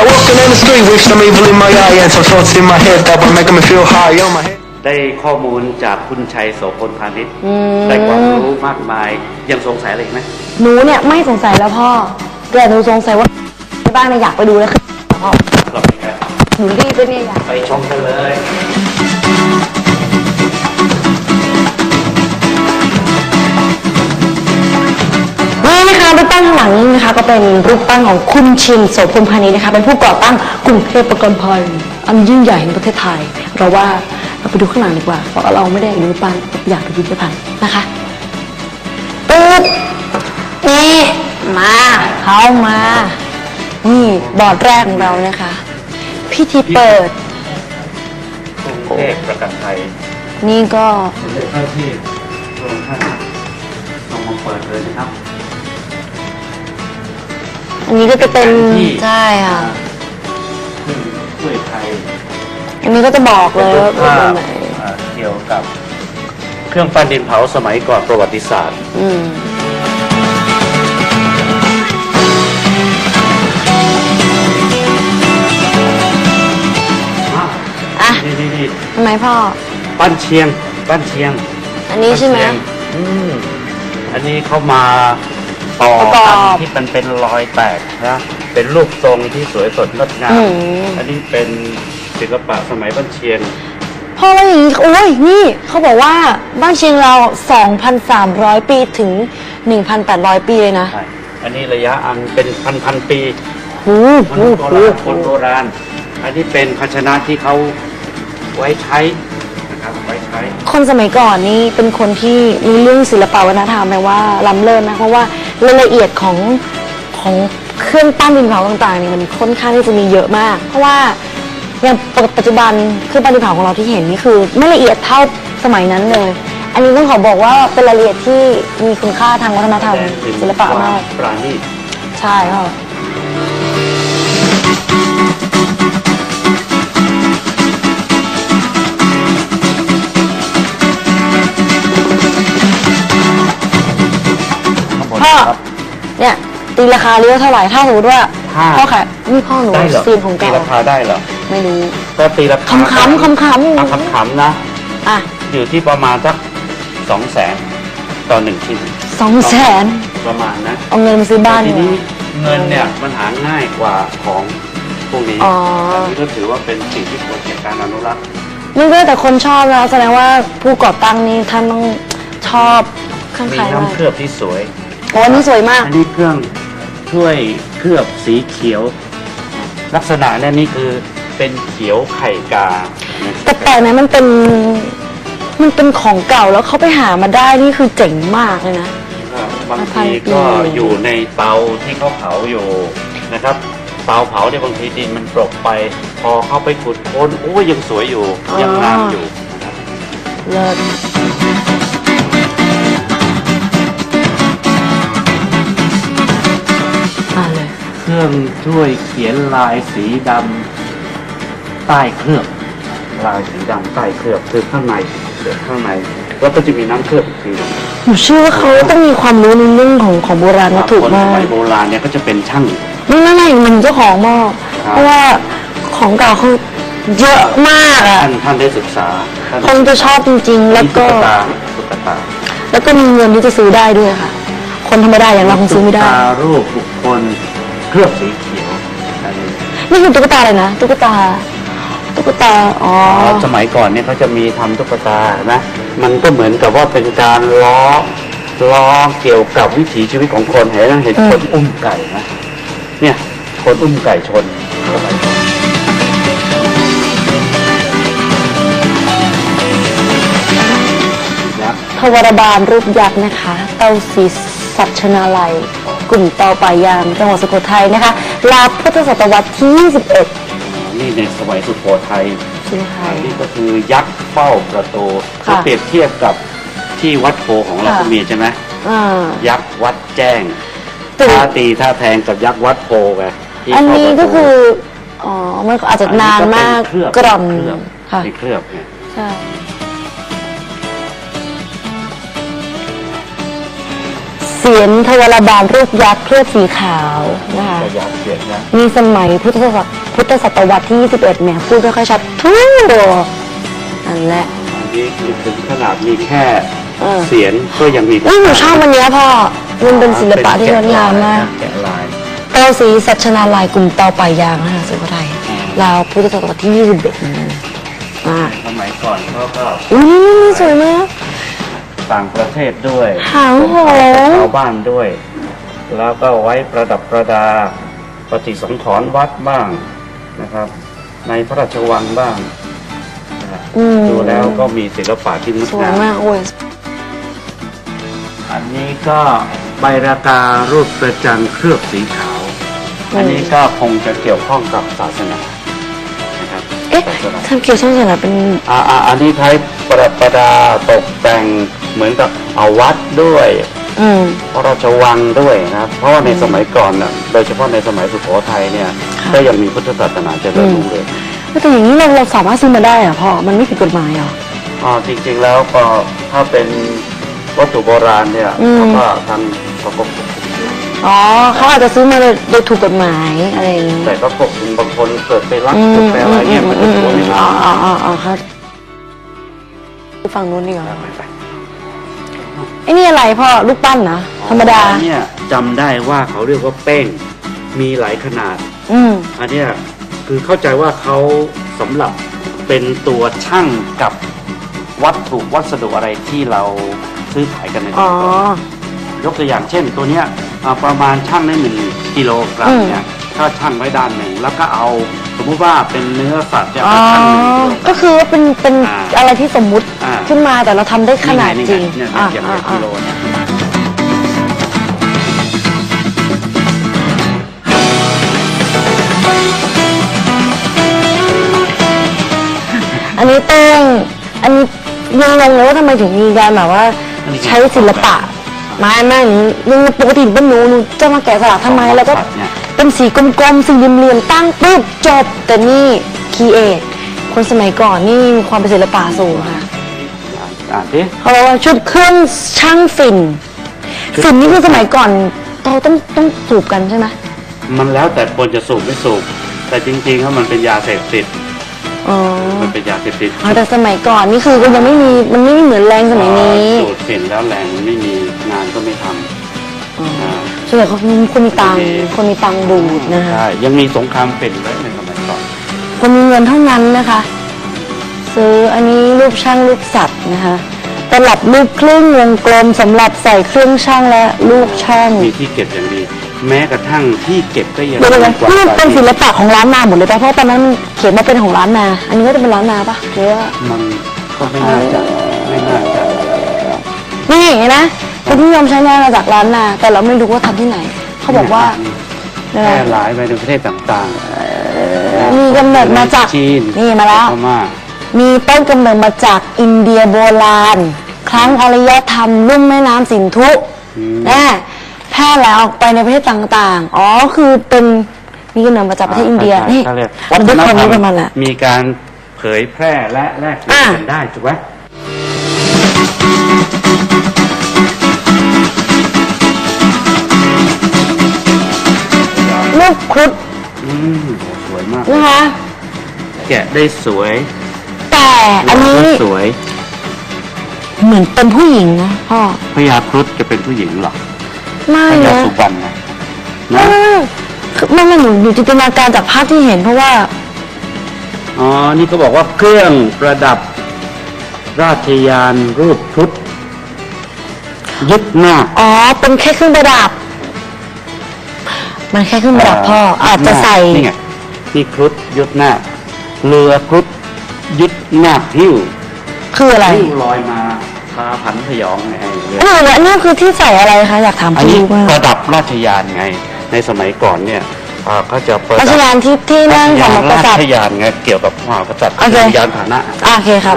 I walking in the street with some evil in my eye and some thoughts in my head that were making me feel high on my head. ได้ข้อมูลจากคุณชัยโสพลพาณิชย์ได้ความรู้มากมายยังสงสัยอะไรอีกไหมหนูเนี่ยไม่สงสัยแล้วพ่อแต่หนูสงสัยว่าที่บ้านเนี่ยอยากไปดูแล้วคือพ่อเราไปกันหนูรีบไปเนี่ยอยากไปชมกันเลย เป็นรูปปั้นของคุณชินโสพลพานิชย์นะคะ เป็นผู้ก่อตั้งกรุงเทพประกันภัยอันยิ่งใหญ่แห่งประเทศไทย เราว่าเราไปดูข้างหลังดีกว่า เพราะเราไม่ได้อยากดูรูปปั้นอยากดูพิพิธภัณฑ์นะคะปึ๊บนี่มาเข้ามา นี่บอร์ดแรกของเรานะคะ พิธีเปิด กรุงเทพประกันภัยนี่ก็ เจ้าที่รวมท่านลงมาเปิดเลยนะครับ อันนี้ก็จะเป็นที่ใช่ค่ะขึ้นช่วยไทยอันนี้ก็จะบอกเลยว่าเป็นภาตรพงไหนอ่าเกี่ยวกับเครื่องปั้นดินเผาสมัยก่อนประวัติศาสตร์ อืมอะนี่นี่นี่ทำไมพ่อ ปั้นเชียง ปั้นเชียงอันนี้ใช่ไหม ปั้นเชียงอืมอันนี้เข้ามา ต่อประกกัอนบที่มันเป็นรอยแตกนะเป็นรูปทรงที่สวยสดงดงาอืมมอันนี้เป็นศิลปะสมัยปั้นเชียงพ่อว่าอย่างนี้โอ้ยนี่เขาบอกว่าบ้านเชียงเรา 2,300 ปีถึง 1,800 ปีเลยนะใช่ อันนี้ระยะอันเป็นพันพันๆปี หูมหูนุษย์โบหูราณคนโบราณ อันนี้เป็นภาชนะที่เขาไว้ใช้นะครับไว้ใช้ คนสมัยก่อนนี่เป็นคนที่มีเรื่องศิลปะวัฒนธรรมแปลว่าล้ำเลิศนะเพราะว่า รายละเอียดของของเครื่องปั้นดินเผาต่างๆเนี่ยมันค่อนข้างที่จะมีเยอะมาก เพราะว่าอย่างปัจจุบันเครื่องปั้นดินเผาของเราที่เห็นนี่คือ ไม่ละเอียดเท่าสมัยนั้นเลย อันนี้ต้องขอบอกว่าเป็นรายละเอียดที่มีคุณค่าทางวัฒนธรรมแสดงถึงศิลปะควมากปราณีตใช่ค่ะ พ่อ ครับ เนี่ยตีราคาเลี้ยวเท่าไหร่ถ้าสมมติว่าห้า พ่อขายนี่พ่อหนูได้เหรอซีนของตีเก่าราคาได้เหรอไม่รู้ ก็ตีราคาขำๆขำๆ อะขำๆนะ อะอยู่ที่ประมาณสักสองแสนต่อหนึ่งชิ้นสองแสนประมาณนะเอาเงินมาซื้อบ้านทีดีกนี้ว่า เงินเนี่ยมันหาง่ายกว่าของพวกนี้อ๋ออั นนี้ก็ถือว่าเป็นสิ่งที่ควรแก่การอนุรักษ์ไม่ได้แต่คนชอบนะแสดงว่าผู้ก่อตั้งนี่ท่านต้องชอบเครื่องมีขายมากน้ำเคลือบที่สวย โอ้นี่สวยมาก อันนี้เครื่องช่วยเคลือบสีเขียว ลักษณะเนี่ยนี่คือเป็นเขียวไข่กาแต่แปลกนะมันเป็นมันเป็นของเก่าแล้วเขาไปหามาได้นี่คือเจ๋งมากเลยนะ บางทีก็อยู่ในเตาที่เขาเผาอยู่นะครับเตาเผาเนี่ยบางทีดินมันปรกไป พอเข้าไปขุดค้นโอ้ยยังสวยอยู่อ๋อยังงามอยู่นะครับเลิศ รื่องช่วยเขียนลายสีดำใต้เคลือบลายสีดำใต้เคลือบคือข้างในเดี๋ยวข้างใน แล้วก็จะมีน้ำเคลือบอีกทีหนึ่งหนูเชื่อว่าเขาต้องมีความรู้ในเรื่องของของโบราณวัตถุคนมาสกมัยโบราณเนี่ยก็จะเป็นช่าง ไม่ไม่ไม่มันเจ้าของมากครับ เพราะว่าของเก่าเขาเยอะมากอะท่านท่านได้ศึกษาท่านคงจะชอบจริง ๆ แล้วก็ตุ๊กตาตุ๊กตา แล้วก็มีเงินที่จะซื้อได้ด้วยค่ะ คนธรรมดาอย่างเราคงซื้อไม่ได้ ตุ๊กตารูปบุคคล เคลือบสีเขียวอันนี้นี่คือตุ๊กตาอะไรนะตุ๊กตา ตุ๊กตาอ๋อสมัยก่อนเนี่ยเขาจะมีทำตุ๊กตานะมันก็เหมือนกับว่าเป็นการล้อล้อเกี่ยวกับวิถีชีวิตของคนเห็นไหมเห็นคนอุ้มไก่นะเนี่ยคนอุ้มไก่ชนสมัยก่อนยักษ์ทวารบาลรูปยักษ์นะคะ เต้าสีสัชนาลัย กลุ่มเตาป่ายางจังหวัดสุโขทัยนะคะลาพุทธศตวรรษที่ 21 นี่ในสมัยสุโขทัยสุโขทัอัย นนี้ก็คือยักษ์เฝ้าประตูค่ะถ้าเปรียบเทียบกับที่วัดโพของเราค่ะ ก็มีใช่ไหมอ่า ยักษ์วัดแจ้งตึก ท่าตีท่าแทงกับยักษ์วัดโพไงที่อันนี้เข้าประตูก็คือ อ๋อ มันอาจจะนานมากอันนี้กเป็ร่อนเคลือบค่ะ เป็นเคลือบไงใช่ เสียนทวารบาลรูปยักษ์เคลือบสีขาวนะคะกระยาเขียนนะมีสมัยพุทธศตวรรษพุทธศตวรรษที่ 21แหมพูดไม่ค่อยชัดทู่นั่นแหละ อันนี้คือถึงขนาดมีแค่เออ เสียนก็ยังมีนี่หนูชอบวันเนี้ยพ่อมันเป็นศิลปะที่งดงามมากแกะลายเต้าสีสัชนาลายกลุ่มเตาป่ายางนะคะสุโขทัยลาวพุทธศตวรรษที่ 21เหมือนกันอ่าสมัยก่อนเขาก็ อุ้ยนี่นี่สวยมาก ต่างประเทศด้วยหางหงชาวบ้านด้วย แล้วก็ไว้ประดับประดาปฏิสังขรณ์วัดบ้างนะครับ ในพระราชวังบ้างนะครับอืม ดูแล้วก็มีศิลปะที่งดสวยงาม มากโอ้ย อันนี้ก็ใบราการูปประจันทร์เคลือบสีขาวอันนี้ก็คงจะเกี่ยวข้องกับศาสนานะครับเอ๊ะศาสนาทำเกี่ยวกับศาสนาเป็น อ่าอ่าอันนี้ใช้ประดับประดาตกแต่ง เหมือนกับเอาวัดด้วยอืมพระราชวังด้วยนะครับ เพราะว่าในสมัยก่อนน่ะโดยเฉพาะในสมัยสุโขทัยเนี่ยค่ะก็ยังมีพุทธศาสนาเจริญรุ่งเรืองแต่อย่างนี้เราเราสามารถซื้อมาได้เหรอพ่อ มันไม่ผิดกฎหมายเหรออ๋อจริง ๆ แล้วก็ถ้าเป็นวัตถุโบราณเนี่ยอืมเขาก็ทางประกบคุมอยู่อ๋อเขาอาจจะซื้อมาโดยโดยถูกกฎหมายอะไรอย่างนี้แต่ก็ควบคุมบางคนเกิดไปรักอืมเกิดไปอะไรเงี้ยมันจะถือว่าไม่อ๋อถูกอ๋ออ๋ออ๋อครับฝั่งนู้นดีกว่า ไอ้นี่อะไรพ่อลูกปั้นนะธรรมดาอันเนี่ยจำได้ว่าเขาเรียกว่าเป้งมีหลายขนาด อืมอันเนี้ยคือเข้าใจว่าเขาสำหรับเป็นตัวช่างกับวัตถุวัสดุอะไรที่เราซื้อขายกันในตอ๋อ ลาดยกตัวอย่างเช่น ตัวเนี้ยอ่าประมาณช่างได้หนึ่งกิโลกรัมเนี่ยก็ช่างไว้ด้านหนึ่งแล้วก็เอา สมมุติว่าเป็นเนื้อสัตว์จะอ๋อเอาช่างหนึ่งกิโลกรัก็มคือว่าเป็นเป็นอ่าอะไรที่สมมุติอ่า ขึ้นมาแต่เราทำได้ขนาดจริงเนี่ยอ่าอย่างอ่าละอ่ากิโลเนี่ยอันนี้เต้งอันนี้ยังงงเลยว่าทำไมถึงมีการแบบว่าใช้ศิลปะไม้แม่หนูหนูปกติเป็นหนูหนูจะมาแกะสลักทำไมแล้วก็ เนี่ย เป็นสีกลมๆสีเหลี่ยมๆตั้งปุ๊บจบ แต่นี่คีเอทคนสมัยก่อนนี่มีความเป็นศิลปะสูงค่ะอ่านอ่านดิเขาบอกว่าชุดเครื่องช่างฝิ่นฝิ่นนี่คือสมัยก่อนเราต้องต้องสูบกันใช่ไหมมันแล้วแต่คนจะสูบไม่สูบ แต่จริงๆแล้วมันเป็นยาเสพติดอ๋อมันเป็นยาเสพติดอ๋อแต่สมัยก่อนนี่คือก็ยังไม่มีมันไม่เหมือนแรงสมัยนี้สูดเสร็จแล้วแรงมันไม่มีงานก็ไม่ทำอ๋ออ่า ส่วนใหญ่เขาคนมีตังค์คนมีตังค์ดูดนะคะ ใช่ยังมีสงครามเป็นไว้ในสมัยก่อนคนมีเงินเท่านั้นนะคะ ซื้ออันนี้รูปช่างรูปสัตว์นะคะตลับรูปครึ่งวงกลมสำหรับใส่เครื่องช่างและลูกช่างมีที่เก็บอย่างดี แม้กระทั่งที่เก็บก็ยังเดี๋ยวดีนะกว่านี่เป็นศิที่ลปะของร้านนาหมดเลยปะเพราะตอนนั้นเขียนมาเป็นของร้านนา อันนี้ก็จะเป็นร้านนาปะหรือว่ามันก็ไม่น่าจะไม่น่าจะ นี่เห็นนะเป็นที่นิยมใช้งานมาจากร้านนา แต่เราไม่รู้ว่าทำที่ไหน เขาบอกว่าแพร่หลายไปในประเทศต่างๆมีกำเนิดมาจากจีนนี่มาแล้วพม่ามีต้นกำเนิดมาจากอินเดียโบราณ ครั้งอารยธรรมลุ่มแม่น้ำสินธุอืมนะแพร่หลายออกไปในประเทศต่างๆ อ๋อคือเป็นมีกำเนิดมาจากประเทศอินเดียนี่เขาเรียกมันด้วยความรู้ประมาณแหละมีการเผยแพร่และแลกเปลี่ยนอ่ากันได้ถูกไหม ลูกครุฑอืมสวยมาก นะคะ แกะได้สวยแต่อันนี้ก็สวยเหมือนเป็นผู้หญิงนะพ่อพญาครุฑจะเป็นผู้หญิงเหรอไม่พญานะสุวรรณนะไม่นะไม่คือไม่ไม่หนูอยู่จินตนาการจากภาพที่เห็นเพราะว่า อ๋อ นี่เขาบอกว่าเครื่องประดับราชยานรูปครุฑ ยึดหน้าคอ๋อ เป็นแค่เครื่องประดับ มันแค่เครื่องประดับพ่อ อาจจะใส่ นี่ไงนี่ครุฑยึดหน้าคเรือครุฑยึดหน้าคหิ้วคืออะไรหิ้วลอยมาพาผันพยองไงไอ้เรืออันนี้อันนี้คือที่ใส่อะไรคะ อยากถามอันพี่นี้มากประดับราชยานไง ในสมัยก่อนเนี่ยอ่าเขาจะประราดัชบยานที่ที่นั่งของกราษัตชริย์ยานไงเกี่ยวกับมหากษัตริย์โอเคยานพาหนะอะโอเคครับ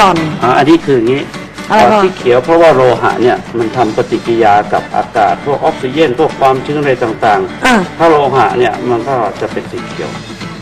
ก่อน อ่าอันนี้คืออย่างนี้อะไรก่อน ที่เขียวเพราะว่าโลหะเนี่ยมันทำปฏิกิริยากับอากาศ พวกออกซิเจนพวกความชื้นอะไรต่างอะๆ ถ้าโลหะเนี่ยมันก็จะเป็นสีเขียว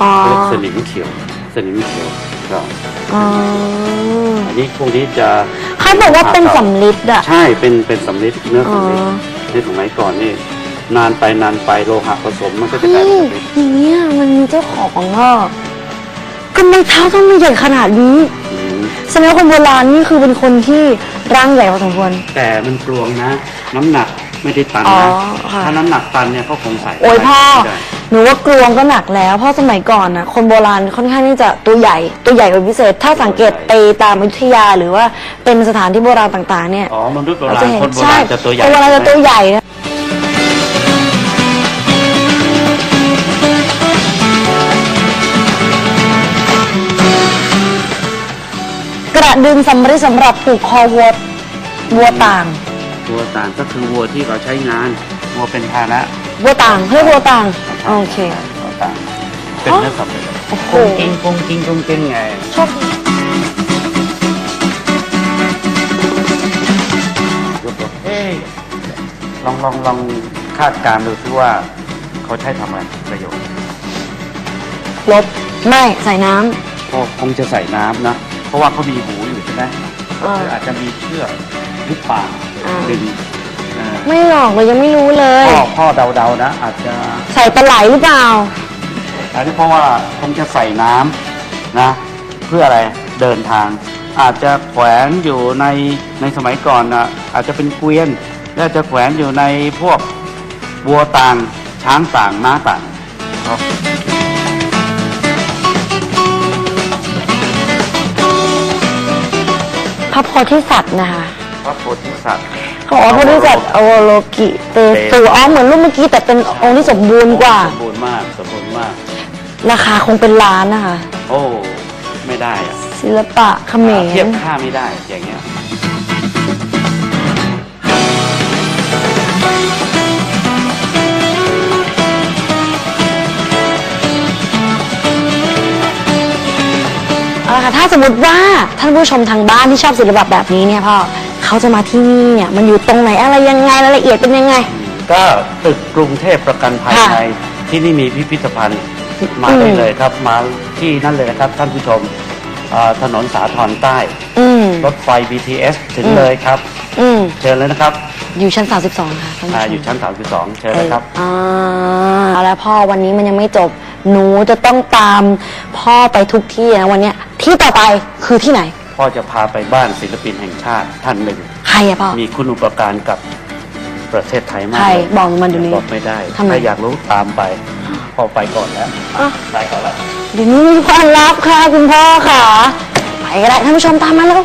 อ๋อเรียกสนิมเขียว สนิมเขียวก็อ๋ออันนี้พวกนี้จะเขาบอกว่าเป็นสำลิดอะ ใช่เป็นเป็นสำลิดเนื้ออ๋อสำลิดในสมัยก่อนนี่ นานไปนานไปโลหะผสมมันก็จะกเฮ้ลายยเป็นสำลิดอย่างเงี้ยมันมีเจ้าของอะทำไมเท้าต้องมีใหญ่ขนาดนี้ อืมแสดงว่าคนโบราณนี่คือเป็นคนที่ร่างใหญ่พอสมควร แต่มันกลวงนะ น้ำหนักไม่ได้ตันอ๋อนะค่ะ ถ้าน้ำหนักตันเนี่ยเขาคงใส่โอ้ยพ่อ ไม่ได้หนูว่ากลวงก็หนักแล้ว เพราะสมัยก่อนนะคนโบราณค่อนข้างที่จะตัวใหญ่ ตัวใหญ่เป็นพิเศษ ถ้าสังเกตไปตามอยุธยาหรือว่าเป็นสถานที่โบราณต่างๆ เนี่ยอ๋อมนุษย์โบเราราจะณเห็นคนโบใช่ราณจะตัวใหญ่ คนโบราณจะตัวใหญ่นะ ดึงสำริดสำหรับผูกคอวัววัวต่าง วัวต่างก็คือวัวที่เราใช้งานวัวเป็นพาหนะวัวต่างเรียกวัวต่าง โอเค วัวต่างเป็นเนื้อสัตว์เลยโอ้โหกุ้งกิ้งกุ้งกิ้งกุ้งกิ้งไงชอบเอ๊ะลองลองลองคาดการณ์ดูซิว่าเขาใช้ทำอะไรประโยชน์ลบ ไม่ ใส่น้ำ ก็คงจะใส่น้ำนะ เพราะว่าเขามีหูอยู่ใช่ไหมอ่าหรืออาจจะมีเชือกหรือเปล่าอ่าดึงเอ่อไม่หรอกเรายังไม่รู้เลยพ่อพ่อเดาๆนะ อาจจะใส่ปลาไหลหรือเปล่าอันนี้เพราะว่าคงจะใส่น้ำนะ เพื่ออะไรเดินทาง อาจจะแขวนอยู่ในในสมัยก่อนนะอาจจะเป็นเกวียนและจะแขวนอยู่ในพวกวัวต่างช้างต่างม้าต่างครับ พระโพธิสัตว์นะคะพระโพธิสัตว์เขาบอกว่าพระโพธิสัตว์อวโลกิเตสูอ๋อเหมือนรูปเมื่อกี้แต่เป็นองค์ที่สมบูรณ์กว่า สมบูรณ์มากสมบูรณ์มาก ราคาคงเป็นล้านนะคะ โอ้ ไม่ได้อะศิลปะเขมรเทียบค่าไม่ได้อย่างเงี้ย เอาละค่ะถ้าสมมติว่าท่านผู้ชมทางบ้านที่ชอบศิลปะแบบนี้เนี่ยพ่อเขาจะมาที่นี่เนี่ยมันอยู่ตรงไหนอะไรยังไงรายละเอียดเป็นยังไง ก็ตึกกรุงเทพประกันภัยค่ะในที่นี่มีพิพิธภัณฑ์มาอืมได้เลยครับ มาที่นั่นเลยนะครับ ท่านผู้ชมอ่าถนนสาทรใต้ อืม รถไฟ BTS ถึงอืม เลยครับ อืมเชิญเลยนะครับอยู่ชั้น 32 ค่ะท่านผู้อาชมอยู่ชั้น 32 เชิญเลยครับ อ่าเอาละพ่อวันนี้มันยังไม่จบ หนูจะต้องตามพ่อไปทุกที่นะวันเนี้ยที่ต่อไปคือที่ไหน พ่อจะพาไปบ้านศิลปินแห่งชาติท่านหนึ่ง ใครอะพ่อ มีคุณอุปการกับประเทศไทยมากใครเลยบอกมาเดี๋ยวนี้บอกไม่ได้ทำไม ถ้าอยากรู้ตามไปพ่อไปก่อนแล้วอะไปก่อนแล้ว เดี๋ยวนี้มีความลับค่ะคุณพ่อค่ะ ไปก็ได้ท่านผู้ชมตามมาแล้ว